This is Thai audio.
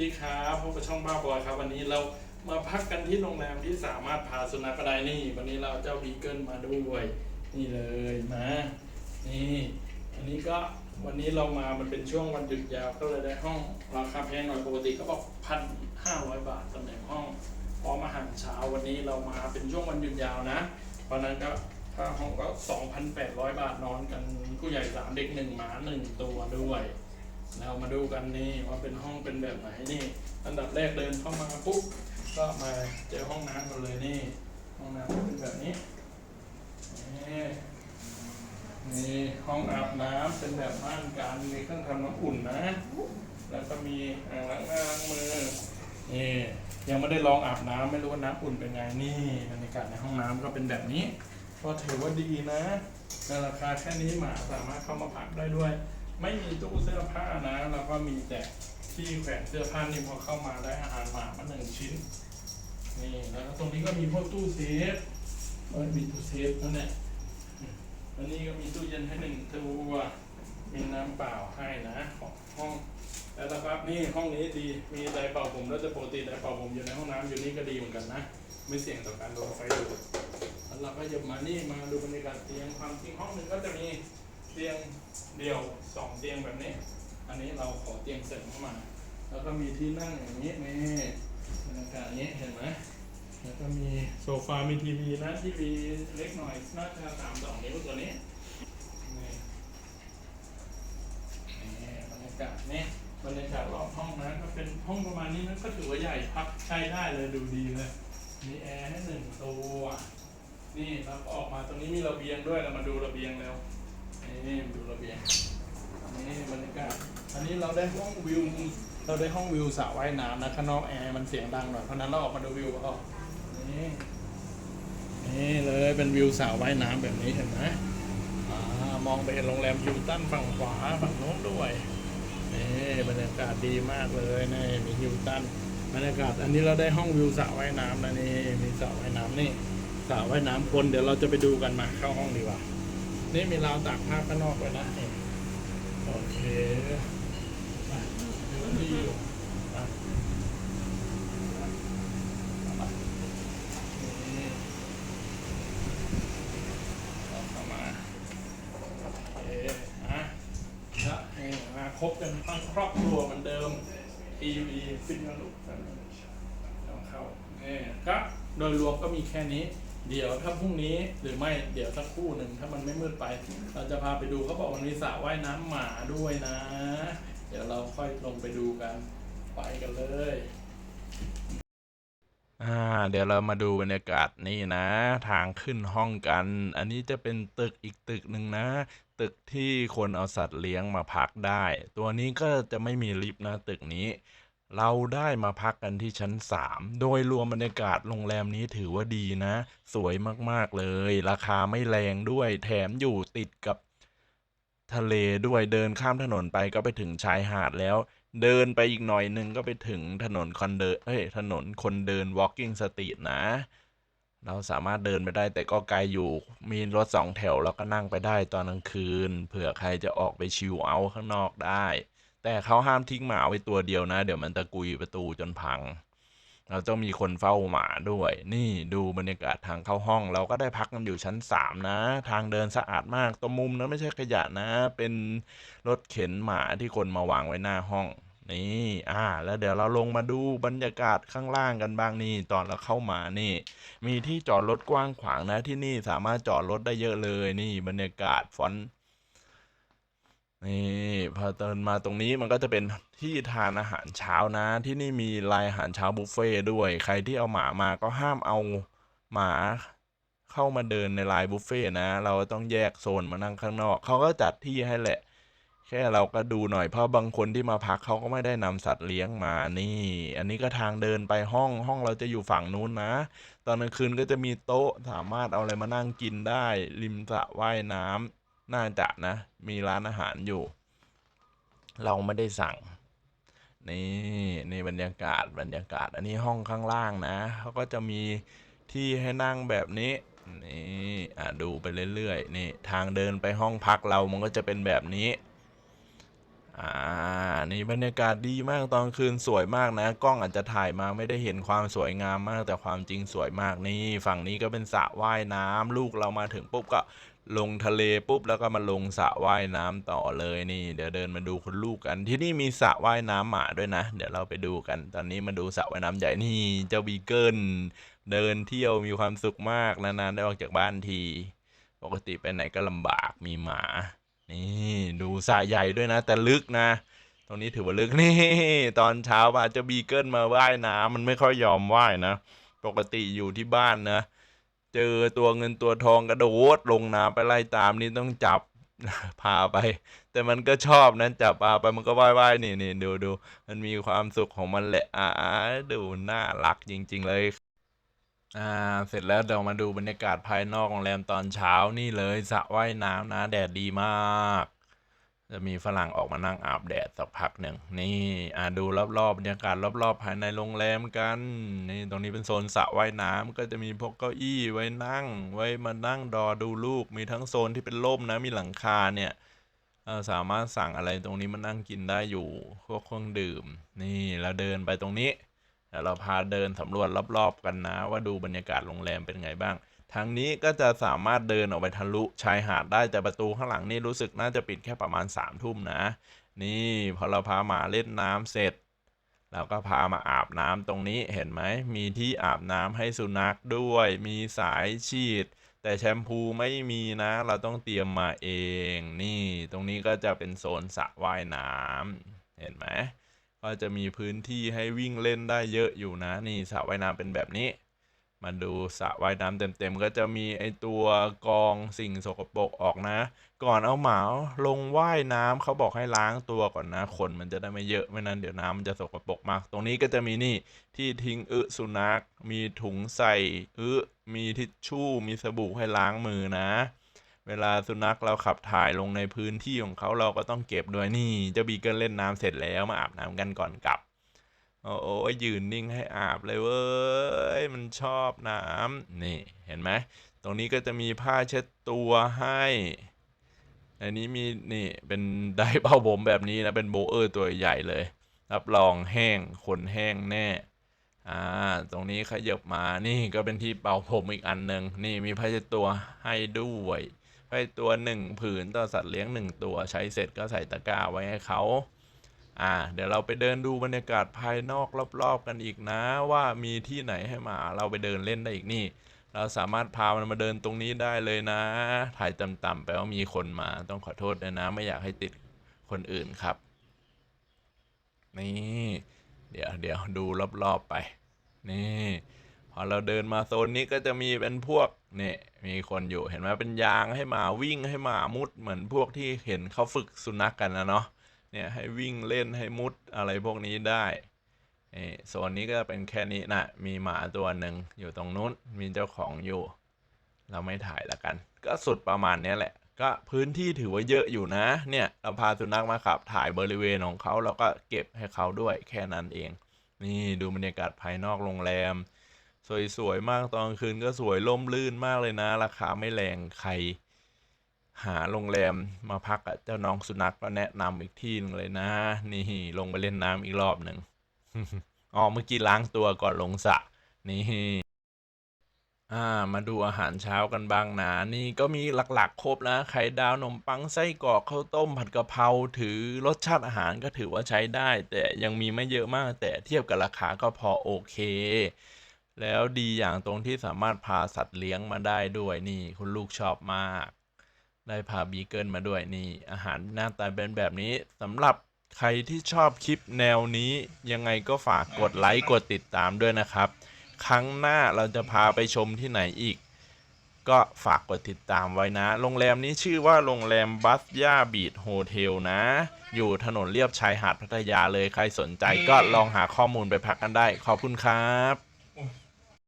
ดีครับพบกับช่องบ้าบอยครับ วันนี้เรามาพักกันที่โรงแรมที่สามารถพาสุนัขไปได้นี่ วันนี้เราเจ้าบีเกิลมาด้วย นี่เลยมานี่อันนี้ก็วันนี้เรามามันเป็นช่วงวันหยุดยาวก็เลยได้ห้องราคาแพงหน่อยปกติก็บอกพันห้าร้อยบาทตำแหน่งห้องพร้อมอาหารเช้าวันนี้เรามาเป็นช่วงวันหยุดยาวนะเพราะนั้นก็ค่าห้องก็ 2,800 บาทนอนกันผู้ใหญ่สามเด็กหนึ่งหมาหนึ่งตัวด้วย เรามาดูกันนี่ว่าเป็นห้องเป็นแบบไหนนี่ อันดับแรกเดินเข้ามาปุ๊บก็มาเจอห้องน้ำกันเลยนี่ ห้องน้ำเป็นแบบนี้นี่นี่ห้องอาบน้ำเป็นแบบม่านการมีเครื่องทำน้ำอุ่นนะ แล้วก็มีอ่างล้างหน้าล้างมือนี่ยังไม่ได้ลองอาบน้ำไม่รู้ว่าน้ำอุ่นเป็นไงนี่บรรยากาศในห้องน้ำก็เป็นแบบนี้ก็ถือว่าดีนะในราคาแค่นี้หมาสามารถเข้ามาพักได้ด้วย ไม่มีตู้เสื้อผ้านะแล้วก็มีแต่ที่แขวนเสื้อผ้านี่พอเข้ามาได้อาหารหมามาหนึ่งชิ้นนี่แล้วก็ตรงนี้ก็มีพวกตู้เซฟเออมีตู้เซฟนั่นแหละอันนี้ก็มีตู้เย็นให้หนึ่งตัวมีน้ำเปล่าให้นะของห้องแล้วนะครับนี่ห้องนี้ดีมีไดร์เป่าผมแล้วจะปกติไดร์เป่าผมอยู่ในห้องน้ำอยู่นี่ก็ดีเหมือนกันนะ ไม่เสี่ยงต่อการโดนไฟดูดแล้วเราก็หยิบมานี่มาดูบรรยากาศเตียงความจริงห้องหนึ่งก็จะมี เตียงเดี่ยวสองเตียงแบบนี้ อันนี้เราขอเตียงเสริมเข้ามา แล้วก็มีที่นั่งอย่างนี้นี่บรรยากาศนี้เห็นไหมแล้วก็มีโซฟา มีทีวีนะทีวีเล็กหน่อยน่าจะสามสองนิ้วตัวนี้นี่นี่บรรยากาศนี่บรรยากาศรอบห้องนะก็เป็นห้องประมาณนี้นะก็ถือว่าใหญ่พักใช้ได้เลยดูดีเลย มีแอร์ให้หนึ่งตัว นี่เราก็ออกมาตรงนี้มีระเบียงด้วยเรามาดูระเบียงแล้ว นี่ดูระเบียงนี่บรรยากาศอันนี้เราได้ห้องวิว เราได้ห้องวิวสระว่ายน้ำนะข้างนอกแอร์มันเสียงดังหน่อยเพราะนั้นเราออกมาดูวิวก็นี่นี่เลยเป็นวิวสระว่ายน้ำแบบนี้เห็นไหมอ่ามองไปเห็นโรงแรมฮิลตันฝั่งขวาฝั่งโน้นด้วยนี่บรรยากาศดีมากเลยนี่มีฮิลตันบรรยากาศอันนี้เราได้ห้องวิวสระว่ายน้ำนะนี่มีสระว่ายน้ำนี่สระว่ายน้ำคนเดี๋ยวเราจะไปดูกันมาเข้าห้องดีกว่า นี่มีราวตากผ้าข้างนอกเลยนะโอเคอะดีอยู่อะเอามาดีมาครบกันทั้งครอบครัวเหมือนเดิม EV ฟินนะลูกเอาเข้านี่ก็โดยรวมก็มีแค่นี้ เดี๋ยวถ้าพรุ่งนี้หรือไม่เดี๋ยวสักครู่หนึ่งถ้ามันไม่มืดไป เราจะพาไปดูเขาบอกมันมีสระว่ายน้ำหมาด้วยนะ เดี๋ยวเราค่อยลงไปดูกันไปกันเลยอ่าเดี๋ยวเรามาดูบรรยากาศนี่นะ ทางขึ้นห้องกัน อันนี้จะเป็นตึกอีกตึกหนึ่งนะ ตึกที่คนเอาสัตว์เลี้ยงมาพักได้ ตัวนี้ก็จะไม่มีลิฟต์นะตึกนี้ เราได้มาพักกันที่ชั้น 3 โดยรวมบรรยากาศโรงแรมนี้ถือว่าดีนะ สวยมากๆเลย ราคาไม่แรงด้วย แถมอยู่ติดกับทะเลด้วย เดินข้ามถนนไปก็ไปถึงชายหาดแล้ว เดินไปอีกหน่อยหนึงก็ไปถึงถนนคนเดินเอ้ย ถนนคนเดิน walking street นะ เราสามารถเดินไปได้แต่ก็ไกลอยู่ มีรถสองแถวแล้วก็นั่งไปได้ตอนกลางคืน เผื่อใครจะออกไปชิลเอาท์ข้างนอกได้ แต่เขาห้ามทิ้งหมาไว้ตัวเดียวนะ เดี๋ยวมันตะกุยประตูจนพัง เราต้องมีคนเฝ้าหมาด้วย นี่ดูบรรยากาศทางเข้าห้อง เราก็ได้พักกันอยู่ชั้น 3 นะ ทางเดินสะอาดมากตรงมุมนั้นไม่ใช่ขยะนะ เป็นรถเข็นหมาที่คนมาวางไว้หน้าห้องนี่อ่า แล้วเดี๋ยวเราลงมาดูบรรยากาศข้างล่างกันบ้างนี่ ตอนเราเข้ามานี่ มีที่จอดรถกว้างขวางนะที่นี่สามารถจอดรถได้เยอะเลยนี่ บรรยากาศฟอนต์นี่ พอเดินมาตรงนี้มันก็จะเป็นที่ทานอาหารเช้านะ ที่นี่มีรายอาหารเช้าบุฟเฟ่ต์ด้วย ใครที่เอาหมามาก็ห้ามเอาหมาเข้ามาเดินในลายบุฟเฟ่ต์นะ เราต้องแยกโซนมานั่งข้างนอก เขาก็จัดที่ให้แหละ แค่เราก็ดูหน่อยเพราะบางคนที่มาพักเขาก็ไม่ได้นำสัตว์เลี้ยงมานี่ อันนี้ก็ทางเดินไปห้องห้องเราจะอยู่ฝั่งนู้นนะ ตอนกลางคืนก็จะมีโต๊ะสามารถเอาอะไรมานั่งกินได้ ริมสระว่ายน้ำน่าจะนะ มีร้านอาหารอยู่ เราไม่ได้สั่ง นี่นี่บรรยากาศบรรยากาศ อันนี้ห้องข้างล่างนะเขาก็จะมีที่ให้นั่งแบบนี้นี่อะดูไปเรื่อยๆนี่ทางเดินไปห้องพักเรามันก็จะเป็นแบบนี้อ่านี่บรรยากาศดีมากตอนคืนสวยมากนะ กล้องอาจจะถ่ายมาไม่ได้เห็นความสวยงามมาก แต่ความจริงสวยมากนี่ ฝั่งนี้ก็เป็นสระว่ายน้ำลูกเรามาถึงปุ๊บก็ ลงทะเลปุ๊บแล้วก็มาลงสระว่ายน้ำต่อเลยนี่ เดี๋ยวเดินมาดูคุณลูกกัน ที่นี่มีสระว่ายน้ำหมาด้วยนะ เดี๋ยวเราไปดูกัน ตอนนี้มาดูสระว่ายน้ำใหญ่นี่เจ้าบีเกิลเดินเที่ยวมีความสุขมากนานๆได้ออกจากบ้านที ปกติไปไหนก็ลำบากมีหมา นี่ดูสระใหญ่ด้วยนะ แต่ลึกนะ ตรงนี้ถือว่าลึกนี่ตอนเช้าป่ะเจะบีเกิลมาว่ายน้ำมันไม่ค่อยยอมว่ายนะ ปกติอยู่ที่บ้านนะ เจอตัวเงินตัวทองกระโดดลงน้ำไปไล่ตามนี่ต้องจับพาไป แต่มันก็ชอบนั่นจับพาไปมันก็ว่ายว่ายนี่นี่ดูดูมันมีความสุขของมันแหละอ่าดูน่ารักจริง ๆ เลยอ่าเสร็จแล้วเดี๋ยวมาดูบรรยากาศภายนอกโรงแรมตอนเช้านี่เลยสระว่ายน้ำนะแดดดีมาก จะมีฝรั่งออกมานั่งอาบแดดสักพักหนึ่งนี่อ่าดูรอบๆบรรยากาศรอบๆ ภายในโรงแรมกันนี่ตรงนี้เป็นโซนสระว่ายน้ำก็จะมีพวกเก้าอี้ไว้นั่ง ไว้มานั่งดอดูลูก มีทั้งโซนที่เป็นร่มนะมีหลังคาเนี่ยสามารถสั่งอะไรตรงนี้มานั่งกินได้อยู่พวกเครื่องดื่ม นี่แล้วเดินไปตรงนี้เดี๋ยวเราพาเดินสำรวจรอบๆกันนะ ว่าดูบรรยากาศโรงแรมเป็นไงบ้าง ทางนี้ก็จะสามารถเดินออกไปทะลุชายหาดได้แต่ประตูข้างหลังนี่รู้สึกน่าจะปิดแค่ประมาณสามทุ่มนะ นี่พอเราพาหมาเล่นน้ำเสร็จเราก็พามาอาบน้ำตรงนี้เห็นไหมมีที่อาบน้ำให้สุนัขด้วย มีสายฉีด แต่แชมพูไม่มีนะ เราต้องเตรียมมาเอง นี่ตรงนี้ก็จะเป็นโซนสระว่ายน้ำเห็นไหมก็จะมีพื้นที่ให้วิ่งเล่นได้เยอะอยู่นะ นี่สระว่ายน้ำเป็นแบบนี้ มาดูสระว่ายน้ำเต็มๆ ก็จะมีไอตัวกองสิ่งสกปรกออกนะ ก่อนเอาหมาลงว่ายน้ำเขาบอกให้ล้างตัวก่อนนะขนมันจะได้ไม่เยอะไม่นั้นเดี๋ยวน้ำมันจะสกปรกมาก ตรงนี้ก็จะมีนี่ที่ทิ้งอึสุนัข มีถุงใส่อึมีทิชชู่ มีสบู่ให้ล้างมือนะเวลาสุนัขเราขับถ่ายลงในพื้นที่ของเขาเราก็ต้องเก็บด้วยนี่เจ้าบีเกิลเล่นน้ำเสร็จแล้วมาอาบน้ำกันก่อนกลับ โอ้โอ้ยยืนนิ่งให้อาบเลยเว้ย มันชอบน้ำนี่เห็นไหม ตรงนี้ก็จะมีผ้าเช็ดตัวให้อันนี้มีนี่เป็นไดร์เป่าผมแบบนี้นะเป็นโบเออร์ตัวใหญ่เลย รับรองแห้งขนแห้งแน่อ่าตรงนี้ขยับมานี่ก็เป็นที่เป่าผมอีกอันหนึ่งนี่มีผ้าเช็ดตัวให้ด้วยผ้าเช็ดตัวหนึ่งผืนต่อสัตว์เลี้ยงหนึ่งตัวใช้เสร็จก็ใส่ตะกร้าไว้ให้เขา อ่าเดี๋ยวเราไปเดินดูบรรยากาศภายนอกรอบๆกันอีกนะ ว่ามีที่ไหนให้หมาเราไปเดินเล่นได้อีกนี่ เราสามารถพามันมาเดินตรงนี้ได้เลยนะ ถ่ายต่ำๆแปลว่ามีคนมาต้องขอโทษด้วยนะ ไม่อยากให้ติดคนอื่นครับ นี่เดี๋ยวเดี๋ยวดูรอบๆไป นี่ พอเราเดินมาโซนนี้ก็จะมีเป็นพวกเนี่ยมีคนอยู่เห็นไหมเป็นยางให้หมาวิ่งให้หมามุดเหมือนพวกที่เห็นเขาฝึกสุนัขกกันนะเนาะ เนี่ยให้วิ่งเล่นให้มุดอะไรพวกนี้ได้โซนนี้ก็เป็นแค่นี้นะมีหมาตัวหนึ่งอยู่ตรงนู้นมีเจ้าของอยู่ เราไม่ถ่ายละกัน ก็สุดประมาณนี้แหละ ก็พื้นที่ถือว่าเยอะอยู่นะ เนี่ยเราพาสุนัขมาขับถ่ายบริเวณของเขาเราก็เก็บให้เขาด้วยแค่นั้นเอง นี่ดูบรรยากาศภายนอกโรงแรม สวยๆมากตอนคืนก็สวยล่มลื่นมากเลยนะ ราคาไม่แรงใคร หาโรงแรมมาพักอะเจ้าน้องสุนัขก็แนะนำอีกที่หนึงเลยนะ นี่ลงไปเล่นน้ำอีกรอบหนึ่งอ๋อเมื่อกี้ล้างตัวก่อนลงสระนี่อ่ามาดูอาหารเช้ากันบ้างนะนี่ก็มีหลักๆ ครบนะไข่ดาวนมปังไส้กรอกข้าวต้มผัดกะเพราถือรสชาติอาหารก็ถือว่าใช้ได้ แต่ยังมีไม่เยอะมาก แต่เทียบกับราคาก็พอโอเค แล้วดีอย่างตรงที่สามารถพาสัตว์เลี้ยงมาได้ด้วยนี่คุณลูกชอบมาก ได้พาบีเกิลมาด้วยนี่อาหารหน้าตาเป็นแบบนี้สำหรับใครที่ชอบคลิปแนวนี้ยังไงก็ฝากกดไลค์กดติดตามด้วยนะครับ ครั้งหน้าเราจะพาไปชมที่ไหนอีก ก็ฝากกดติดตามไว้นะ โรงแรมนี้ชื่อว่าโรงแรมบัสย่าบีดโฮเทลนะ อยู่ถนนเลียบชายหาดพัทยาเลยใครสนใจก็ลองหาข้อมูลไปพักกันได้ ขอบคุณครับ